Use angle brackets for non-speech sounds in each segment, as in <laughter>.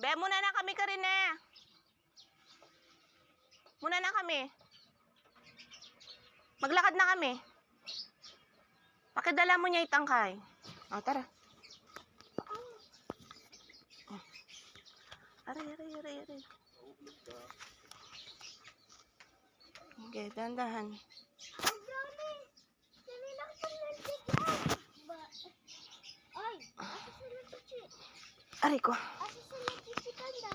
Be, muna na kami ka rin eh. Muna na kami. Maglakad na kami. Pakidala mo niya itangkay. O, tara. Oh. Aray, aray, aray, aray. Okay, dahan-dahan. Ko? Ay, asa sila chichi? Aray ko. Asa sila chichi kanda?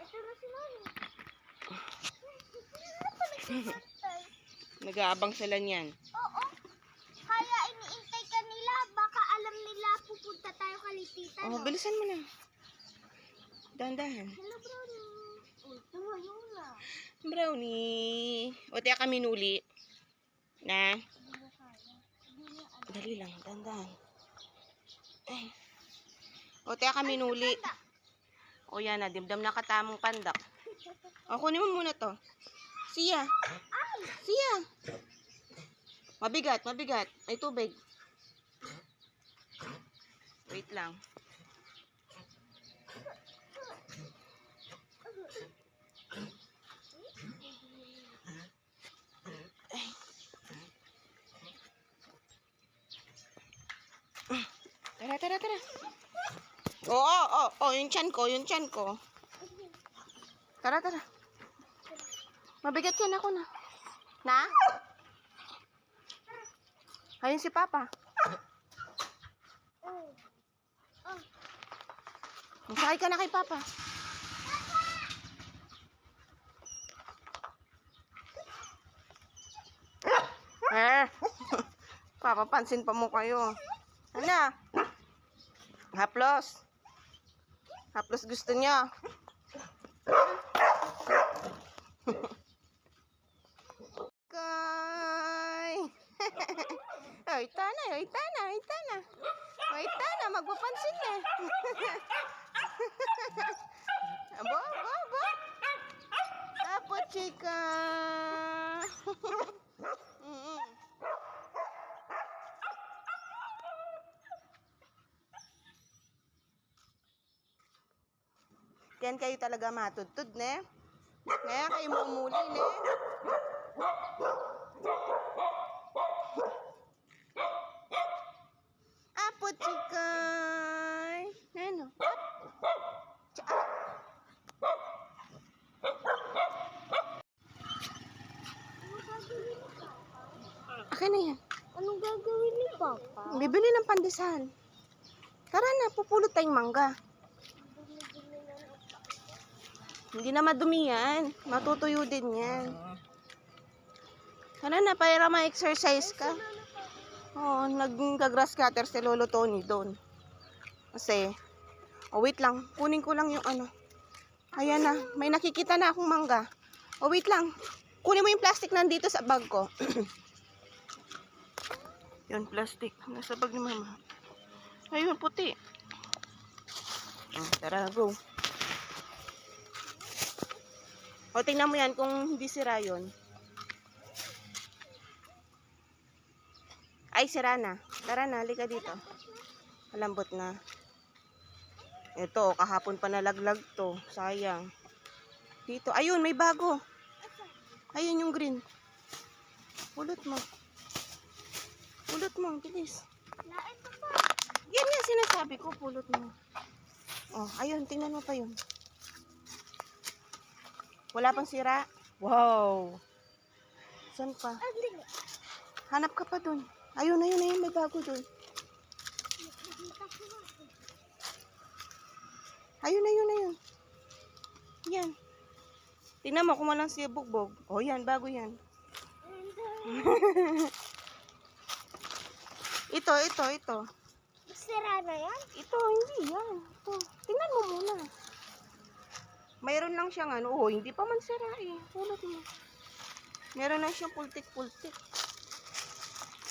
Ito na si Mami. Ano pa nagsasantay? <laughs> Nag-aabang sila niyan. Oo. Kaya iniintay ka nila. Baka alam nila pupunta tayo kay tita, Oh, no? bilisan mo na. Dahan-dahan. Hello, brownie. Uy, tumayo na. Brownie. O, tiya kami nuli. Na? Dali lang, dahan-dahan. Ay. O, tiya kami nuli. O, yan na. Dimdam na katamong pandak. O, kunin mo muna to. Siya. Siya. Mabigat, mabigat. Ay, tubig. Wait lang. Tara, tara, tara. Oo, oo, oo, oo, yung chan ko, yung chan ko. Tara, tara. Mabigat yan ako na. Na? Ayun si Papa. Masakay ka na kay Papa. Eh, <laughs> papapansin pa mo kayo. Ano? Haplos. Haplos gusto niya. Kay. Ay, tana, ay, tana, ay, tana. Ay, tana, magpapansin na. <laughs> abo, abo, abo. Tapo, chika. Yan kayo talaga matudtud, ne? Kaya kayo mumuli, ne? Apo, chikay. Ano? Tsa- Anong gagawin ni Papa? Akin na yan. Anong gagawin ni Papa? Bibili ng pandesal. Tara na, pupulot tayong mangga. Hindi na madumi yan. Matutuyo din yan. Tara na, para ma-exercise ka. Oo, nag-grass cutter si Lolo Tony doon. Kasi, oh wait lang, kunin ko lang yung ano. Ayan na, may nakikita na akong mangga. Oh wait lang, kunin mo yung plastic nandito sa bag ko. <clears throat> Yun, plastic. Nasa bag ni mama. Ayun, puti. Oh, tara, go. O, tingnan mo yan kung hindi sira yun. Ay, sira na. Tara na, halika dito. Malambot na. Ito, kahapon pa nalaglag to. Sayang. Dito. Ayun, may bago. Ayun yung green. Pulot mo. Pulot mo, bilis. Yan nga sinasabi ko, pulot mo. Oh, ayun, tingnan mo pa yun. Wala pang sira? Wow! Saan pa? Hanap ka pa dun. Ayun, ayun, ayun, may bago dun. Ayun, ayun, ayun. Yan. Tingnan mo kung walang siya bugbog. Oh, yan, bago yan. <laughs> Ito, ito, ito. Sira na yan? Ito, hindi yan. Ito. Tingnan mo muna. Mayroon lang siyang ano. Oh, hindi pa man sira eh. Pulot mo. Meron lang siyang pultik-pultik.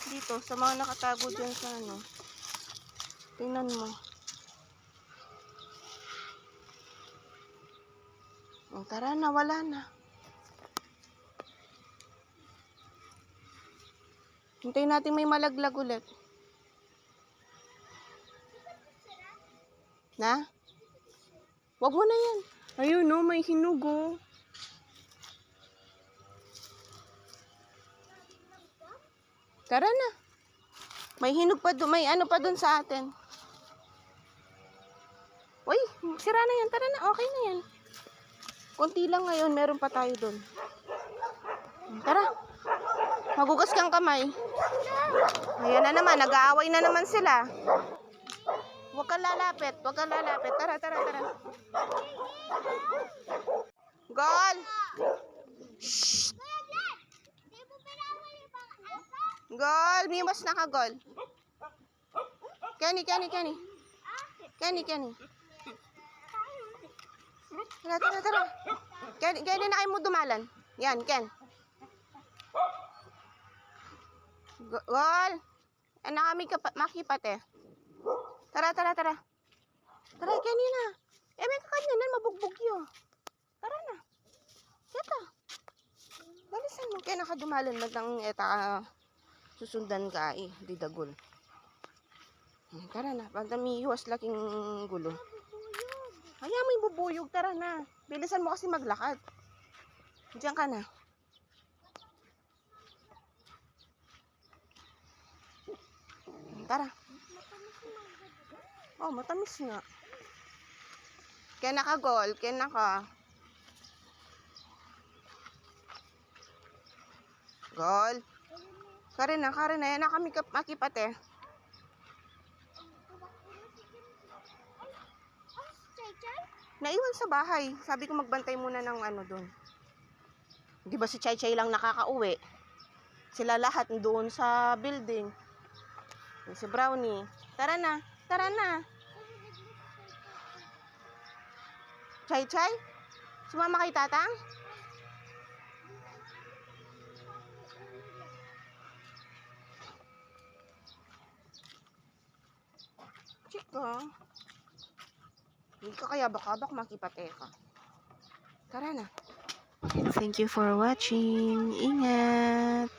Dito, sa mga nakatago dyan sa ano. Tingnan mo. Oh, tara na, wala na. Hintayin natin may malaglag ulit. Na? Wag mo na yan. Ayun, no, may hinog, oh. Tara na. May hinog pa doon, may ano pa doon sa atin. Uy, sira na yan. Tara na, okay na yan. Konti lang ngayon, meron pa tayo doon. Tara. Magugas kang kamay. Ayan na naman, nag-aaway na naman sila. Huwag kang lalapit, huwag kang lalapit. Tara, tara, tara. Gol! Asa? Gol! Mimas na ka, Gol. Kenny, Kenny, Kenny. Kenny, Kenny. Tara, tara, tara. Kenny, Kenny na kayo mo dumalan. Yan, Ken. Go- Gol! Ano kami makipate? Tara, tara, tara. Tara, Kenny na. Eh, may kakanyanan, mabugbog yun. Tara na. Keta. Balisan mo. Kaya nakadumalan mo ng eta ah, susundan ka eh. Di dagol. Hmm, Tara na. Pag namiiwas laking gulo. Kaya may bubuyog. Tara na. Bilisan mo kasi maglakad. Diyan ka na. Tara. Oh, matamis nga. Kaya naka gol. Kaya naka. Gol. Karin na, Karin na. Yan na kami Chay Chay? Naiwan sa bahay. Sabi ko magbantay muna ng ano doon. Di ba si Chay Chay lang nakakauwi? Sila lahat doon sa building. Si Brownie. Tara na. Tara na. Chay Chay? Sumama kay Tatang? Chika. Hindi ka kaya bakabak makipate ka. Tara na. Thank you for watching. Ingat.